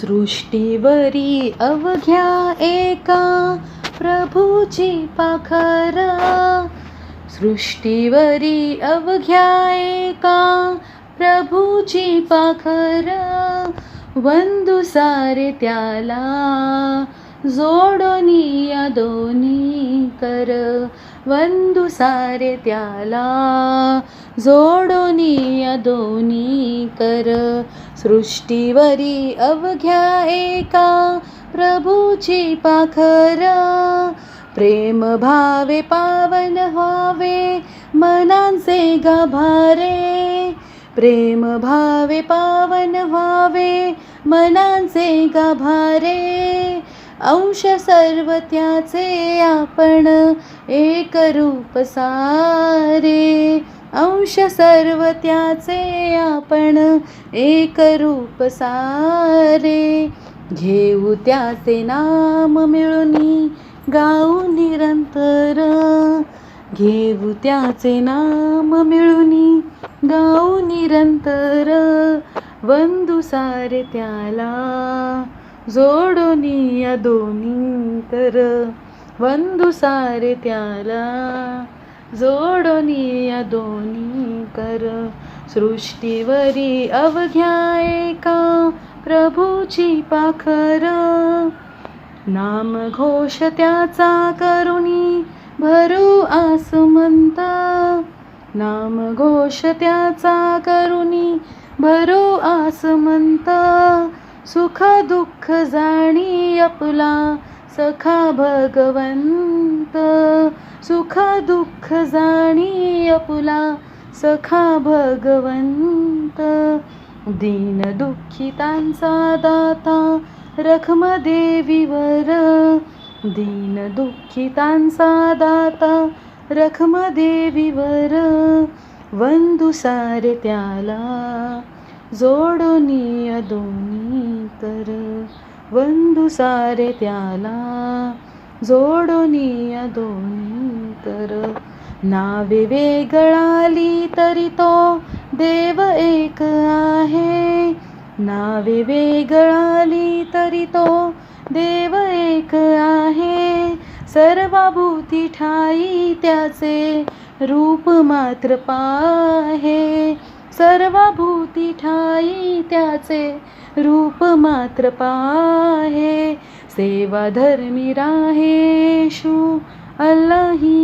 सृष्टीवरी अवघ्या एका प्रभूची पाखरा. सृष्टीवरी अवघ्या एका प्रभूची पाखरा. वंदु सारे त्याला जोडोनी या दोन्ही कर. वंदु सारे त्याला जोडोनी या दोन्ही कर सृष्टीवरी अवघ्या एका प्रभूची पाखरा. प्रेम भावे पावन व्हावे मनांचे गाभारे. प्रेम भावे पावन व्हावे मनांचे गाभारे. अंश सर्व त्याचे आपण एक रूप सारे. अंश सर्व त्याचे आपण एक रूप सारे. घेऊ त्याचे नाम मिळून गाऊ निरंतर. घेऊ त्याचे नाम मिळून गाऊ निरंतर. बंधू सारे त्याला जोडोनी या दोन्ही तर. बंधू सारे त्याला जोडोनी या दोन्ही कर. सृष्टीवरी अवघ्या एका प्रभूची पाखर. नाम घोष त्याचा करुणी भरू आसमंत. नाम घोष त्याचा करुणी भरू आसमंत. सुख दुःख जाणी आपला सखा भगवंत. सुख दुःख जाणी अपुला सखा भगवंत. दीन दुःखितांचा दाता रखम देवीवर. दीन दुःखितांचा दाता रखम देवीवर. वंदू सारे त्याला जोडोनी दोन्ही कर वंदू सारे त्याला जोडोनी दोन्ही कर नावे वेगळाली तरी तो देव एक आहे. नावे वेगळाली तरी तो देव एक आहे. सर्वभूती ठाई त्याचे रूप मात्र पाहे. सर्वभूती ठाई त्याचे रूप मात्र पाहे. सेवा धर्मी राहेशु अल्लाही